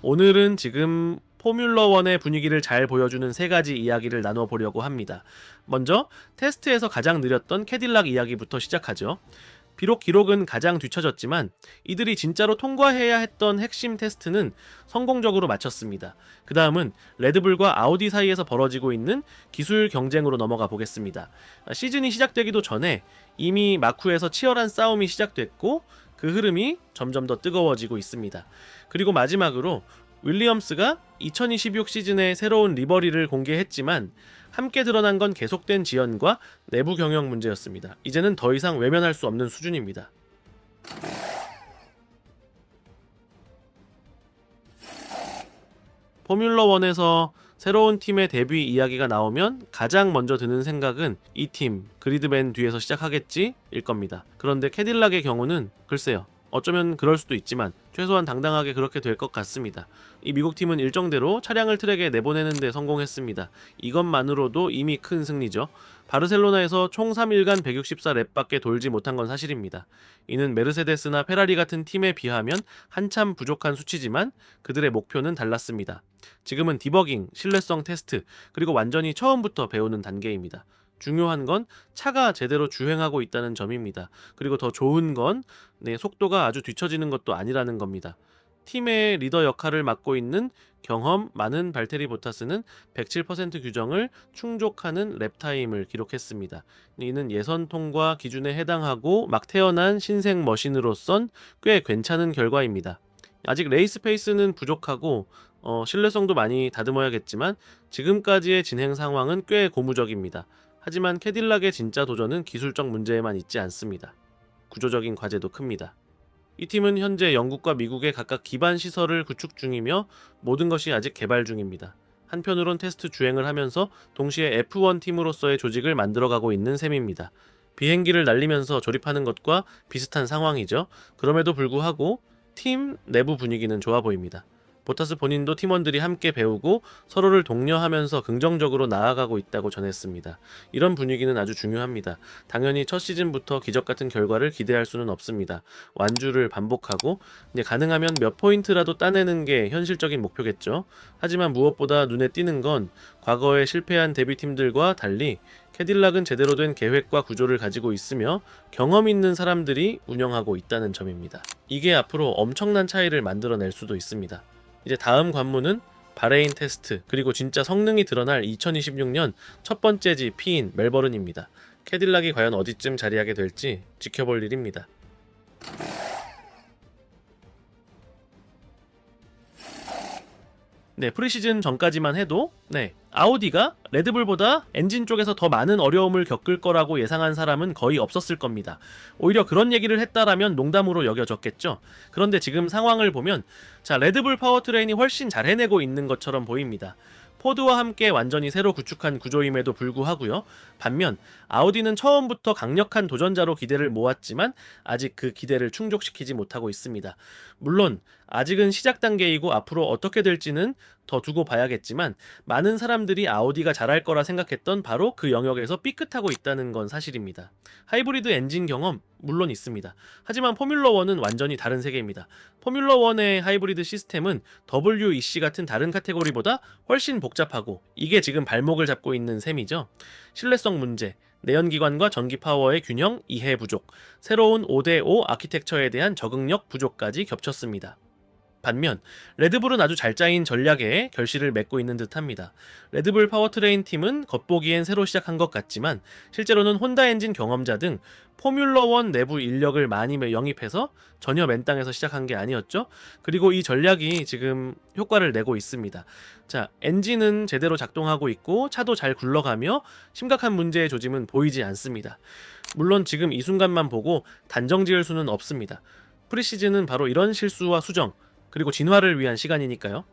오늘은 지금 포뮬러 1의 분위기를 잘 보여주는 세 가지 이야기를 나눠 보려고 합니다. 먼저 테스트에서 가장 느렸던 캐딜락 이야기부터 시작하죠. 비록 기록은 가장 뒤처졌지만 이들이 진짜로 통과해야 했던 핵심 테스트는 성공적으로 마쳤습니다. 그 다음은 레드불과 아우디 사이에서 벌어지고 있는 기술 경쟁으로 넘어가 보겠습니다. 시즌이 시작되기도 전에 이미 마쿠에서 치열한 싸움이 시작됐고 그 흐름이 점점 더 뜨거워지고 있습니다. 그리고 마지막으로 윌리엄스가 2026 시즌에 새로운 리버리를 공개했지만 함께 드러난 건 계속된 지연과 내부 경영 문제였습니다. 이제는 더 이상 외면할 수 없는 수준입니다. 포뮬러 1에서 새로운 팀의 데뷔 이야기가 나오면 가장 먼저 드는 생각은 이 팀 그리드맨 뒤에서 시작하겠지 일 겁니다. 그런데 캐딜락의 경우는 글쎄요. 어쩌면 그럴 수도 있지만 최소한 당당하게 그렇게 될 것 같습니다. 이 미국 팀은 일정대로 차량을 트랙에 내보내는 데 성공했습니다. 이것만으로도 이미 큰 승리죠. 바르셀로나에서 총 3일간 164랩밖에 돌지 못한 건 사실입니다. 이는 메르세데스나 페라리 같은 팀에 비하면 한참 부족한 수치지만 그들의 목표는 달랐습니다. 지금은 디버깅, 신뢰성 테스트, 그리고 완전히 처음부터 배우는 단계입니다. 중요한 건 차가 제대로 주행하고 있다는 점입니다. 그리고 더 좋은 건 네, 속도가 아주 뒤처지는 것도 아니라는 겁니다. 팀의 리더 역할을 맡고 있는 경험 많은 발테리 보타스는 107% 규정을 충족하는 랩타임을 기록했습니다. 이는 예선 통과 기준에 해당하고 막 태어난 신생 머신으로선 꽤 괜찮은 결과입니다. 아직 레이스 페이스는 부족하고 어, 신뢰성도 많이 다듬어야겠지만 지금까지의 진행 상황은 꽤 고무적입니다. 하지만 캐딜락의 진짜 도전은 기술적 문제에만 있지 않습니다. 구조적인 과제도 큽니다. 이 팀은 현재 영국과 미국의 각각 기반 시설을 구축 중이며 모든 것이 아직 개발 중입니다. 한편으론 테스트 주행을 하면서 동시에 F1 팀으로서의 조직을 만들어가고 있는 셈입니다. 비행기를 날리면서 조립하는 것과 비슷한 상황이죠. 그럼에도 불구하고 팀 내부 분위기는 좋아 보입니다. 보타스 본인도 팀원들이 함께 배우고 서로를 독려하면서 긍정적으로 나아가고 있다고 전했습니다. 이런 분위기는 아주 중요합니다. 당연히 첫 시즌부터 기적 같은 결과를 기대할 수는 없습니다. 완주를 반복하고 이제 가능하면 몇 포인트라도 따내는 게 현실적인 목표겠죠. 하지만 무엇보다 눈에 띄는 건 과거에 실패한 데뷔팀들과 달리 캐딜락은 제대로 된 계획과 구조를 가지고 있으며 경험 있는 사람들이 운영하고 있다는 점입니다. 이게 앞으로 엄청난 차이를 만들어낼 수도 있습니다. 이제 다음 관문은 바레인 테스트 그리고 진짜 성능이 드러날 2026년 첫 번째 지 피인 멜버른입니다. 캐딜락이 과연 어디쯤 자리하게 될지 지켜볼 일입니다. 네, 프리시즌 전까지만 해도 네, 아우디가 레드불보다 엔진 쪽에서 더 많은 어려움을 겪을 거라고 예상한 사람은 거의 없었을 겁니다. 오히려 그런 얘기를 했다라면 농담으로 여겨졌겠죠. 그런데 지금 상황을 보면 자, 레드불 파워트레인이 훨씬 잘 해내고 있는 것처럼 보입니다. 포드와 함께 완전히 새로 구축한 구조임에도 불구하고요. 반면 아우디는 처음부터 강력한 도전자로 기대를 모았지만 아직 그 기대를 충족시키지 못하고 있습니다. 물론 아직은 시작 단계이고 앞으로 어떻게 될지는 더 두고 봐야겠지만 많은 사람들이 아우디가 잘할 거라 생각했던 바로 그 영역에서 삐끗하고 있다는 건 사실입니다. 하이브리드 엔진 경험 물론 있습니다. 하지만 포뮬러 1은 완전히 다른 세계입니다. 포뮬러 1의 하이브리드 시스템은 WEC 같은 다른 카테고리보다 훨씬 복잡하고 이게 지금 발목을 잡고 있는 셈이죠. 신뢰성 문제, 내연기관과 전기 파워의 균형, 이해 부족, 새로운 5대5 아키텍처에 대한 적응력 부족까지 겹쳤습니다. 반면 레드불은 아주 잘 짜인 전략에 결실을 맺고 있는 듯합니다. 레드불 파워트레인 팀은 겉보기엔 새로 시작한 것 같지만 실제로는 혼다 엔진 경험자 등 포뮬러 1 내부 인력을 많이 영입해서 전혀 맨 땅에서 시작한 게 아니었죠. 그리고 이 전략이 지금 효과를 내고 있습니다. 자, 엔진은 제대로 작동하고 있고 차도 잘 굴러가며 심각한 문제의 조짐은 보이지 않습니다. 물론 지금 이 순간만 보고 단정 지을 수는 없습니다. 프리시즌은 바로 이런 실수와 수정, 그리고 진화를 위한 시간이니까요.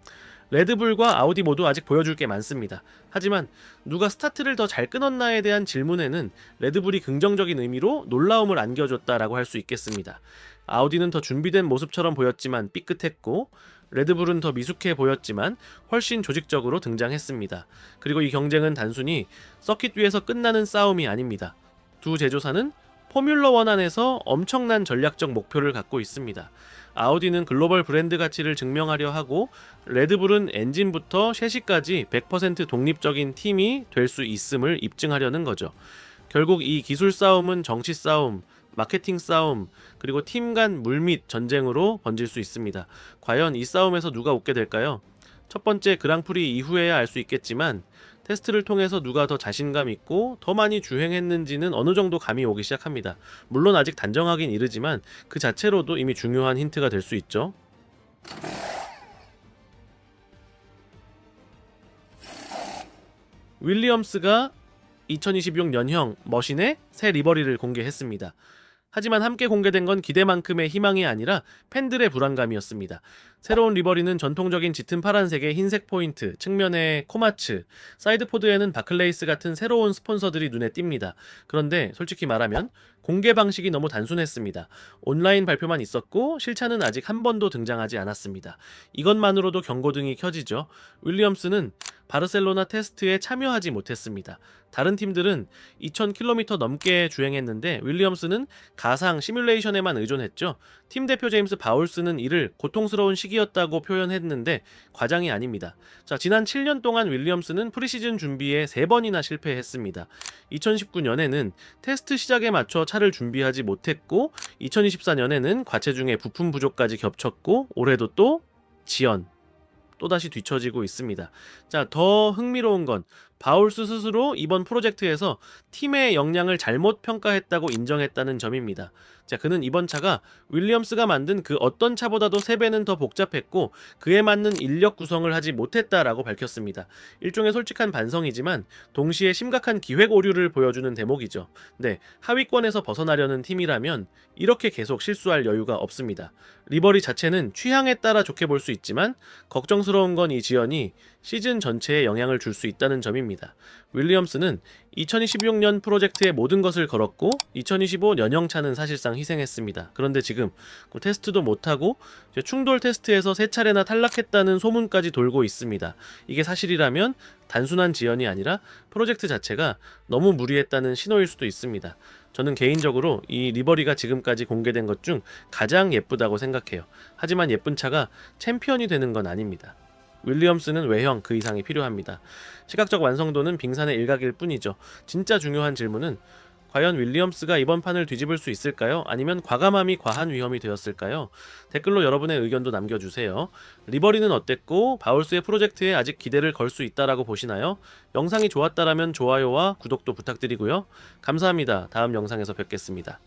레드불과 아우디 모두 아직 보여줄 게 많습니다. 하지만 누가 스타트를 더 잘 끊었나에 대한 질문에는 레드불이 긍정적인 의미로 놀라움을 안겨줬다라고 할 수 있겠습니다. 아우디는 더 준비된 모습처럼 보였지만 삐끗했고 레드불은 더 미숙해 보였지만 훨씬 조직적으로 등장했습니다. 그리고 이 경쟁은 단순히 서킷 위에서 끝나는 싸움이 아닙니다. 두 제조사는 포뮬러 원 안에서 엄청난 전략적 목표를 갖고 있습니다. 아우디는 글로벌 브랜드 가치를 증명하려 하고 레드불은 엔진부터 셰시까지 100% 독립적인 팀이 될 수 있음을 입증하려는 거죠. 결국 이 기술 싸움은 정치 싸움, 마케팅 싸움, 그리고 팀 간 물밑 전쟁으로 번질 수 있습니다. 과연 이 싸움에서 누가 웃게 될까요? 첫 번째 그랑프리 이후에야 알 수 있겠지만 테스트를 통해서 누가 더 자신감 있고 더 많이 주행했는지는 어느 정도 감이 오기 시작합니다. 물론 아직 단정하긴 이르지만 그 자체로도 이미 중요한 힌트가 될 수 있죠. 윌리엄스가 2026년형 머신의 새 리버리를 공개했습니다. 하지만 함께 공개된 건 기대만큼의 희망이 아니라 팬들의 불안감이었습니다. 새로운 리버리는 전통적인 짙은 파란색의 흰색 포인트, 측면에 코마츠, 사이드포드에는 바클레이스 같은 새로운 스폰서들이 눈에 띕니다. 그런데 솔직히 말하면 공개 방식이 너무 단순했습니다. 온라인 발표만 있었고 실차는 아직 한 번도 등장하지 않았습니다. 이것만으로도 경고등이 켜지죠. 윌리엄스는 바르셀로나 테스트에 참여하지 못했습니다. 다른 팀들은 2000km 넘게 주행했는데 윌리엄스는 가상 시뮬레이션에만 의존했죠. 팀 대표 제임스 바울스는 이를 고통스러운 시기였다고 표현했는데 과장이 아닙니다. 자, 지난 7년 동안 윌리엄스는 프리시즌 준비에 3번이나 실패했습니다. 2019년에는 테스트 시작에 맞춰 차를 준비하지 못했고 2024년에는 과체중에 부품 부족까지 겹쳤고 올해도 또 지연 또다시 뒤처지고 있습니다. 자, 더 흥미로운 건 바울스 스스로 이번 프로젝트에서 팀의 역량을 잘못 평가했다고 인정했다는 점입니다. 자, 그는 이번 차가 윌리엄스가 만든 그 어떤 차보다도 3배는 더 복잡했고 그에 맞는 인력 구성을 하지 못했다라고 밝혔습니다. 일종의 솔직한 반성이지만 동시에 심각한 기획 오류를 보여주는 대목이죠. 네, 하위권에서 벗어나려는 팀이라면 이렇게 계속 실수할 여유가 없습니다. 리버리 자체는 취향에 따라 좋게 볼 수 있지만 걱정스러운 건 이 지연이 시즌 전체에 영향을 줄 수 있다는 점입니다. 윌리엄스는 2026년 프로젝트의 모든 것을 걸었고 2025 연형차는 사실상 희생했습니다. 그런데 지금 그 테스트도 못하고 충돌 테스트에서 세 차례나 탈락했다는 소문까지 돌고 있습니다. 이게 사실이라면 단순한 지연이 아니라 프로젝트 자체가 너무 무리했다는 신호일 수도 있습니다. 저는 개인적으로 이 리버리가 지금까지 공개된 것 중 가장 예쁘다고 생각해요. 하지만 예쁜 차가 챔피언이 되는 건 아닙니다. 윌리엄스는 외형 그 이상이 필요합니다. 시각적 완성도는 빙산의 일각일 뿐이죠. 진짜 중요한 질문은 과연 윌리엄스가 이번 판을 뒤집을 수 있을까요? 아니면 과감함이 과한 위험이 되었을까요? 댓글로 여러분의 의견도 남겨주세요. 리버리는 어땠고 바울스의 프로젝트에 아직 기대를 걸 수 있다라고 보시나요? 영상이 좋았다라면 좋아요와 구독도 부탁드리고요. 감사합니다. 다음 영상에서 뵙겠습니다.